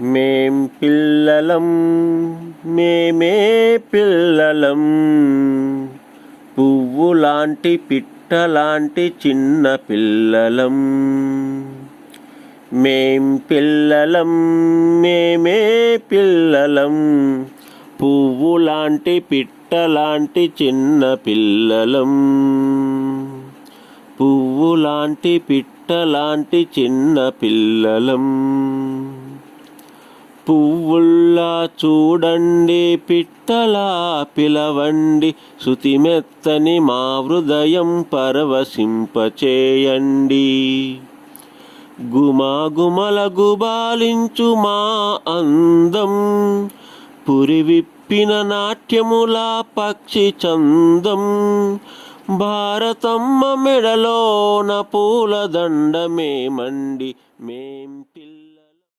మేం పిల్లలం మేమే పిల్లలం. పువ్వు లాంటి పిట్ట లాంటి చిన్న పిల్లలం. మేం పిల్లలం మేమే పిల్లలం. పువ్వు లాంటి పిట్ట లాంటి చిన్న పిల్లలం. పువ్వు లాంటి పిట్ట లాంటి చిన్న పిల్లలం. పువ్వుల్లా చూడండి పిట్టలా పిలవండి శృతిమెత్తని మా హృదయం పరవశింపచేయండి. గుమాగుమల గుబాలించు మా అందం పురివిప్పిన నాట్యములా పక్షి చందం. భారతమ్మ మెడలోన పూలదండమేమండి మేం పిల్ల